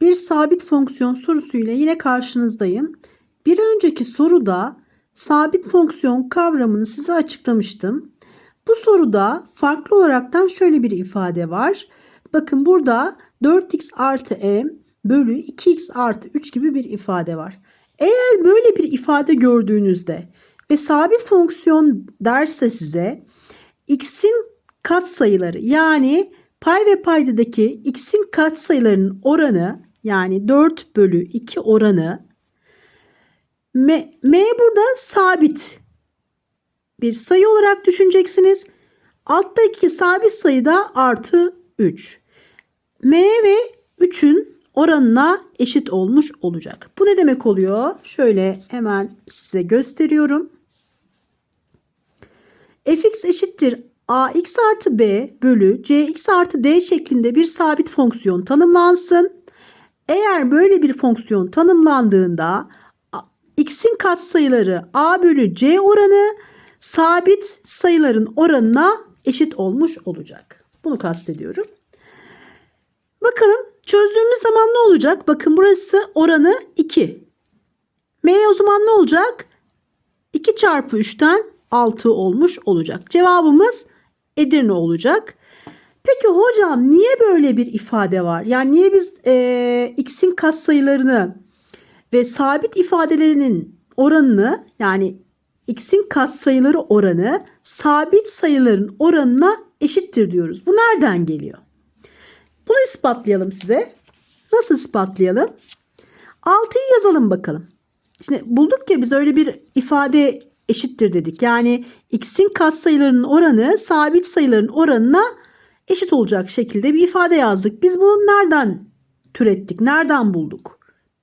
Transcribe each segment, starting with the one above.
Bir sabit fonksiyon sorusuyla yine karşınızdayım. Bir önceki soruda sabit fonksiyon kavramını size açıklamıştım. Bu soruda farklı olaraktan şöyle bir ifade var. Bakın burada 4x artı m bölü 2x artı 3 gibi bir ifade var. Eğer böyle bir ifade gördüğünüzde ve sabit fonksiyon derse size x'in katsayıları yani pay ve paydadaki x'in katsayılarının oranı yani 4 bölü 2 oranı m, m burada sabit bir sayı olarak düşüneceksiniz. Alttaki sabit sayı da artı 3. m ve 3'ün oranına eşit olmuş olacak. Bu ne demek oluyor? Şöyle hemen size gösteriyorum. fx eşittir ax artı b bölü cx artı d şeklinde bir sabit fonksiyon tanımlansın. Eğer böyle bir fonksiyon tanımlandığında x'in katsayıları a bölü c oranı sabit sayıların oranına eşit olmuş olacak. Bunu kastediyorum. Bakalım çözdüğümüz zaman ne olacak? Bakın burası oranı 2. M o zaman ne olacak? 2 çarpı 3'ten 6 olmuş olacak. Cevabımız Edirne olacak. Peki hocam niye böyle bir ifade var? Yani niye biz e, x'in katsayılarını ve sabit ifadelerinin oranını yani x'in katsayıları oranı sabit sayıların oranına eşittir diyoruz. Bu nereden geliyor? Bunu ispatlayalım size. Nasıl ispatlayalım? 6'yı yazalım bakalım. Şimdi bulduk ya biz öyle bir ifade eşittir dedik. Yani x'in katsayılarının oranı sabit sayıların oranına eşit olacak şekilde bir ifade yazdık. Biz bunu nereden türettik? Nereden bulduk?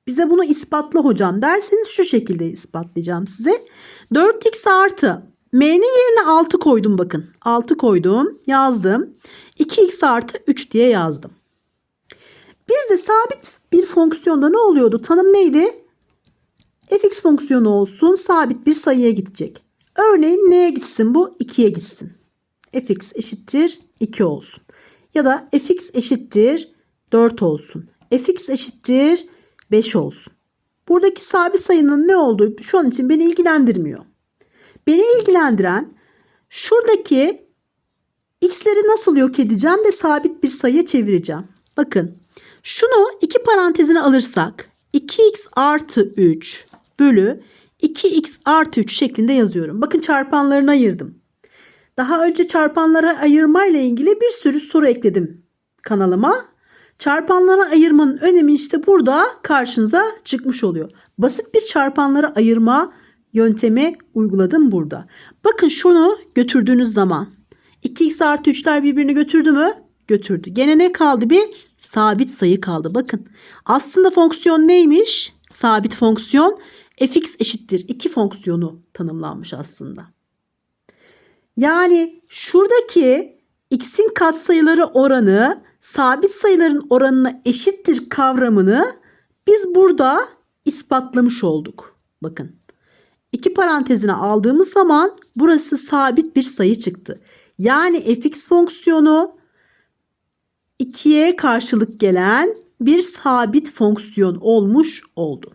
Bize bunu ispatla hocam derseniz şu şekilde ispatlayacağım size. 4x artı m'nin yerine 6 koydum bakın. 6 koydum yazdım. 2x artı 3 diye yazdım. Bizde sabit bir fonksiyonda ne oluyordu? Tanım neydi? fx fonksiyonu olsun sabit bir sayıya gidecek. Örneğin neye gitsin bu? 2'ye gitsin. Fx eşittir 2 olsun. Ya da fx eşittir 4 olsun. fx eşittir 5 olsun. Buradaki sabit sayının ne olduğu şu an için beni ilgilendirmiyor. Beni ilgilendiren şuradaki x'leri nasıl yok edeceğim de sabit bir sayıya çevireceğim. Bakın şunu iki parantezine alırsak 2x artı 3 bölü 2x artı 3 şeklinde yazıyorum. Bakın çarpanlarını ayırdım. Daha önce çarpanlara ayırmayla ilgili bir sürü soru ekledim kanalıma. Çarpanlara ayırmanın önemi işte burada karşınıza çıkmış oluyor. Basit bir çarpanlara ayırma yöntemi uyguladım burada. Bakın şunu götürdüğünüz zaman 2x artı 3'ler birbirini götürdü mü? Götürdü. Gene ne kaldı? Bir sabit sayı kaldı. Bakın aslında fonksiyon neymiş? Sabit fonksiyon fx eşittir 2 fonksiyonu tanımlanmış aslında. Yani şuradaki x'in katsayıları oranı sabit sayıların oranına eşittir kavramını biz burada ispatlamış olduk. Bakın. iki parantezine aldığımız zaman burası sabit bir sayı çıktı. Yani fx fonksiyonu 2'ye karşılık gelen bir sabit fonksiyon olmuş oldu.